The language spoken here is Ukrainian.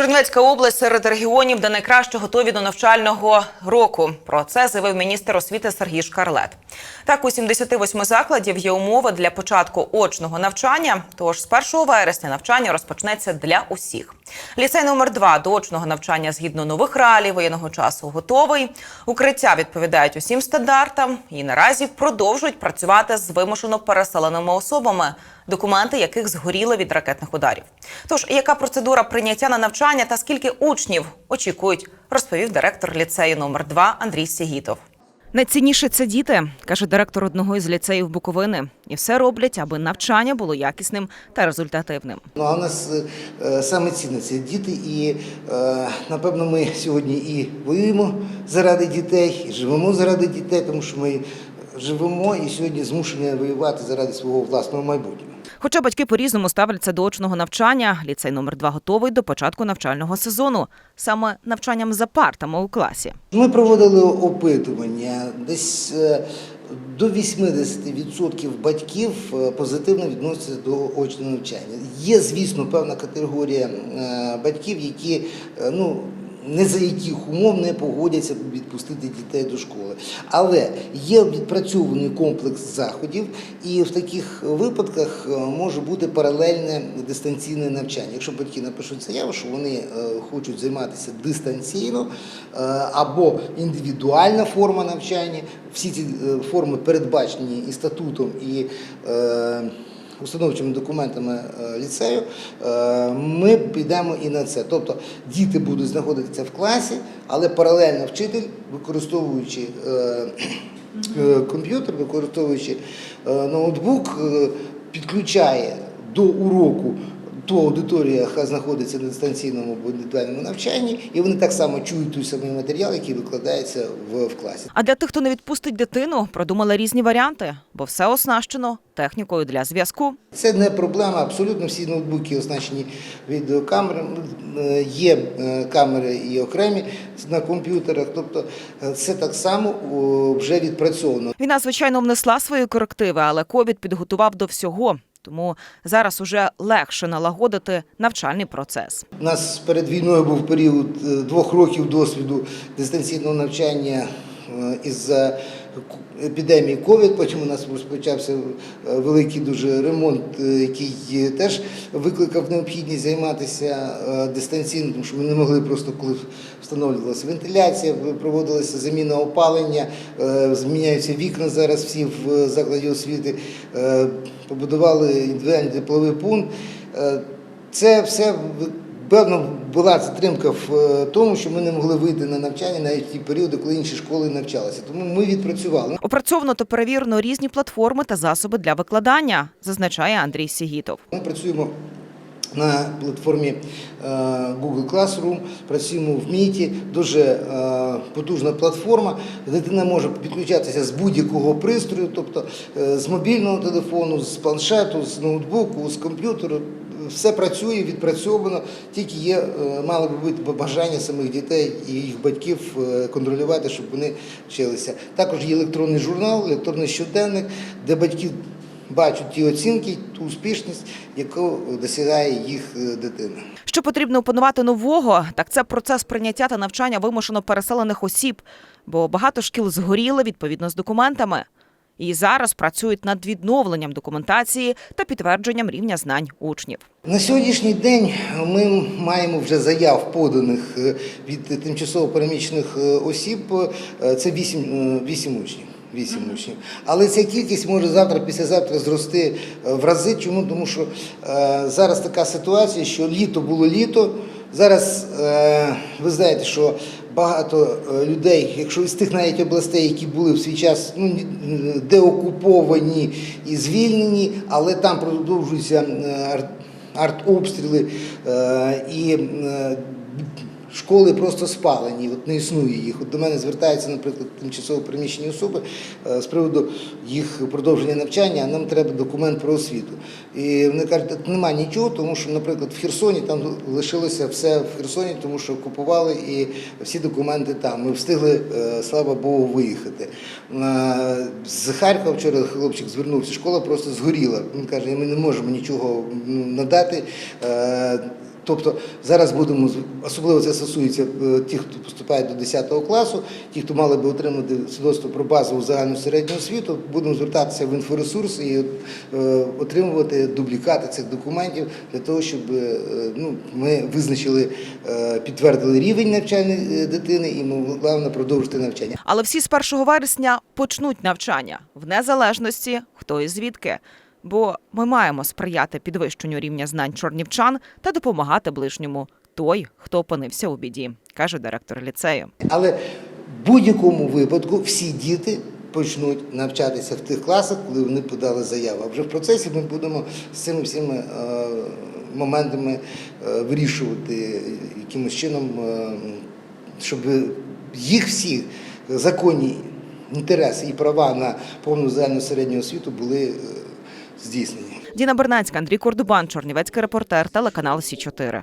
Чернівецька область серед регіонів, де найкраще готові до навчального року. Про це заявив міністр освіти Сергій Шкарлет. Так, у 78 закладів є умови для початку очного навчання. Тож з 1 вересня навчання розпочнеться для усіх. Ліцей номер 2 до очного навчання згідно нових реалій воєнного часу готовий. Укриття відповідають усім стандартам і наразі продовжують працювати з вимушено переселеними особами, документи яких згоріли від ракетних ударів. Тож, яка процедура прийняття на навчання та скільки учнів очікують, розповів директор ліцею номер 2 Андрій Сігітов. Найцінніше це діти, каже директор одного із ліцеїв Буковини, і все роблять, аби навчання було якісним та результативним. Ну а у нас е, саме цінне це діти, і е, напевно ми сьогодні і воюємо заради дітей, і живемо заради дітей, тому що ми живемо і сьогодні змушені воювати заради свого власного майбутнього. Хоча батьки по-різному ставляться до очного навчання, ліцей номер 2 готовий до початку навчального сезону, саме навчанням за партами у класі. Ми проводили опитування. Десь е, до 80% батьків е, позитивно відносяться до очного навчання. Є, звісно, певна категорія е, батьків, які ну. Не за яких умов не погодяться відпустити дітей до школи, але є відпрацьований комплекс заходів, і в таких випадках е, може бути паралельне дистанційне навчання. Якщо батьки напишуть заяву, що вони е, хочуть займатися дистанційно е, або індивідуальна форма навчання, всі ці форми передбачені і статутом, і установчими документами е, ліцею, е, ми підемо і на це. Тобто діти будуть знаходитися в класі, але паралельно вчитель, використовуючи е, комп'ютер, використовуючи ноутбук, підключає до уроку ту аудиторію, яка знаходиться на дистанційному або індивідуальному навчанні, і вони так само чують той самий матеріал, який викладається в, в класі. А для тих, хто не відпустить дитину, продумали різні варіанти, бо все оснащено технікою для зв'язку. Це не проблема. Абсолютно всі ноутбуки оснащені відеокамерами. Е, Є е, камери і окремі на комп'ютерах. Тобто е, це так само вже відпрацьовано. Війна, звичайно, внесла свої корективи, але ковід підготував до всього. Тому зараз уже легше налагодити навчальний процес. У нас перед війною був період е, двох років досвіду дистанційного навчання е, із-за епідемії ковід. Потім у нас розпочався е, великий дуже ремонт, е, який е, теж викликав необхідність займатися дистанційно, тому що ми не могли просто, коли встановлювалася вентиляція, проводилася заміна опалення, зміняються вікна зараз всі в закладі освіти, побудували індивідуальний тепловий пункт. Це все певно була затримка в е, тому, що ми не могли вийти на навчання навіть в ті періоди, коли інші школи навчалися. Тому ми відпрацювали. Опрацьовано та перевірено різні платформи та засоби для викладання, зазначає Андрій Сігітов. Ми працюємо на платформі е, Google Classroom, працюємо в Міті, дуже е, потужна платформа. Дитина може підключатися з будь-якого пристрою, тобто з мобільного телефону, з планшету, з ноутбуку, з комп'ютеру. Все працює, відпрацьовано, тільки є, е, мало би бути бажання самих дітей і їх батьків е, контролювати, щоб вони вчилися. Також є електронний журнал, електронний щоденник, де батьки бачать ті оцінки, ту успішність, яку досягає їх е, дитина. Що потрібно опанувати нового, так це процес прийняття та навчання вимушено переселених осіб, бо багато шкіл згоріли відповідно з документами. І зараз працюють над відновленням документації та підтвердженням рівня знань учнів. На сьогоднішній день ми маємо вже заяв поданих е, від тимчасово переміщених е, осіб. е, Це 8, 8 учнів. 8 учнів. Але ця кількість може завтра, післязавтра зрости в рази. Чому? Тому що е, зараз така ситуація, що літо було літо. Зараз е, ви знаєте, що багато е, людей, якщо з тих навіть областей, які були в свій час ну, ні- деокуповані і звільнені, але там продовжуються е, артобстріли е, і школи просто спалені, от не існує їх. От до мене звертаються, наприклад, тимчасово переміщені особи е, з приводу їх продовження навчання, а нам треба документ про освіту. І вони кажуть, «Тут немає нічого, тому що, наприклад, в Херсоні там лишилося все в Херсоні, тому що окупували і всі документи там. Ми встигли, е, слава Богу, виїхати. Е, З Харкова вчора хлопчик звернувся, школа просто згоріла. Він каже, ми не можемо нічого ну, надати. Тобто зараз будемо особливо це стосується е, тих, хто поступає до 10 класу, ті, хто мали би отримати свідоцтво про базову загальну середню освіту, будемо звертатися в інфоресурс і е, отримувати дублікати цих документів для того, щоб е, ну, ми визначили, підтвердили рівень навчання дитини і могла продовжити навчання. Але всі з 1 вересня почнуть навчання в незалежності хто і звідки. Бо ми маємо сприяти підвищенню рівня знань чорнівчан та допомагати ближньому той, хто опинився у біді, каже директор ліцею. Але в будь-якому випадку всі діти почнуть навчатися в тих класах, коли вони подали заяву. А вже в процесі ми будемо з цими всіми е, моментами е, вирішувати якимось чином, е, щоб їх всі законні інтереси і права на повну загальну середню освіту були е, здійснені. Діна Бернацька, Андрій Кордубан, Чорнівецький репортер, телеканал Сі 4